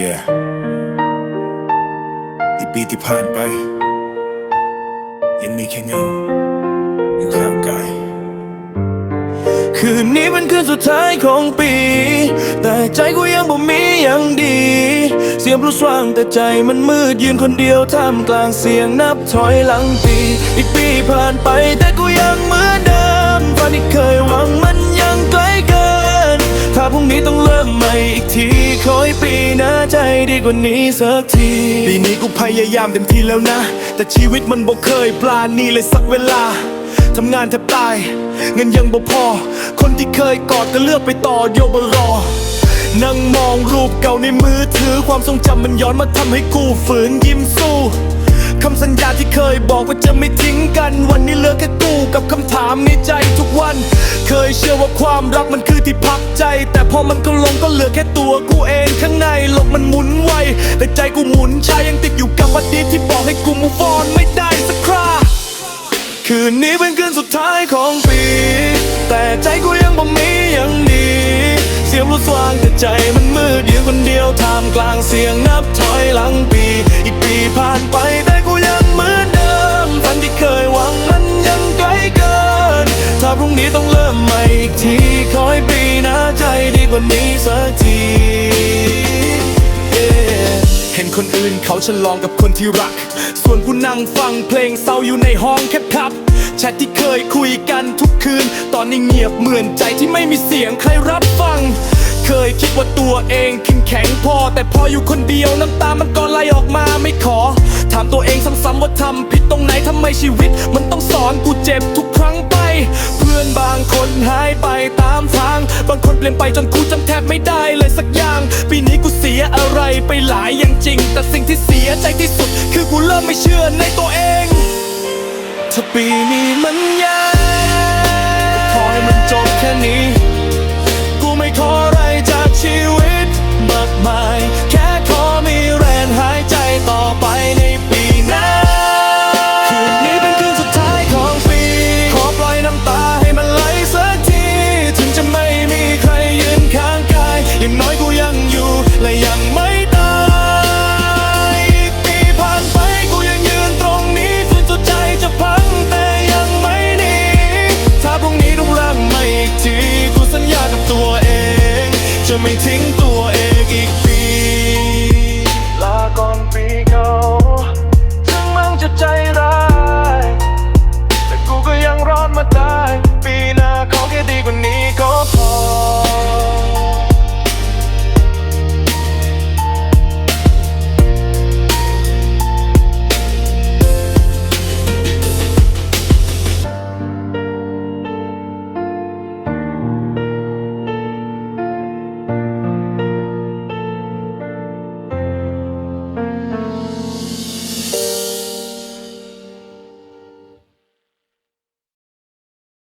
Yeah อีปีที่ผ่านไป ยังมีแค่เงาอยู่ข้างกาย คืนนี้เป็นคืนสุดท้ายของปี แต่ใจกูยังบ่มีอย่างดี เสียงพลุสว่างแต่ใจมันมืดยืนคนเดียวท่ามกลางเสียงนับถอยหลังปี อีกปีผ่านไปแต่กูยังเหมือนเดิมฝันที่เคยหวังมันยังไกลเกิน ถ้าพรุ่งนี้ต้องเริ่มใหม่อีกทีขอให้ปีหน้า ใจดีกว่านี้สักทีปีนี้กูพยายามเต็มที่แล้วนะ แต่ชีวิตมันบ่เคยปลานี่เลยสักเวลาทำงานแทบตาย เงินยังบ่พอ คนที่เคยกอดก็เลือกไปต่อโยบรอนั่งมองรูปเก่าในมือถือความทรงจำมันย้อนมาทำให้กูฝืนยิ้มสู้ คำสัญญาที่เคยบอกว่าจะไม่ทิ้งกัน วันนี้เหลือแค่กูกับคำถามในใจทุกวัน เคยเชื่อว่าความรักมันคือที่พักใจ แต่พอมันก็ลงก็เหลือแค่ตัวกูเองข้างในโลกมันหมุนไวแต่ใจกูหมุนชายังติดอยู่กับอดีตที่บอกให้กู move on ไม่ได้สักคราคืนนี้เป็นคืนสุดท้ายของปี แต่ใจกูยังบ่มีอย่างดี เสียงรถสว่างแต่ใจมันมืดอยู่คนเดียวท่ามกลางเสียงนับถอยหลังปี อีกปีผ่านไปแต่ กว่านี้สักที Yeah เห็นคนอื่นเขาฉลองกับคนที่รัก ส่วนกูนั่งฟังเพลงเศร้าอยู่ในห้องแคบครับแชทที่เคยคุยกันทุกคืน ตอนนี้เงียบเหมือนใจที่ไม่มีเสียงใครรับฟัง เคยคิดว่าตัวเองเข้มแข็งพอ แต่พออยู่คนเดียวน้ำตามันก็ไหลออกมาไม่ขอ ถามตัวเองซ้ำๆว่าทำผิดตรงไหนทำไมชีวิต มันต้องสอนกูเจ็บทุกครั้งไปางคนหายไปตามทาง บางคนเปลี่ยนไปจนกูจำแทบไม่ได้เลยสักอย่าง ปีนี้กูเสียอะไรไปหลายอย่างจริง แต่สิ่งที่เสียใจที่สุด คือกูเริ่มไม่เชื่อในตัวเองถ้าปีนี้มันยาก waiting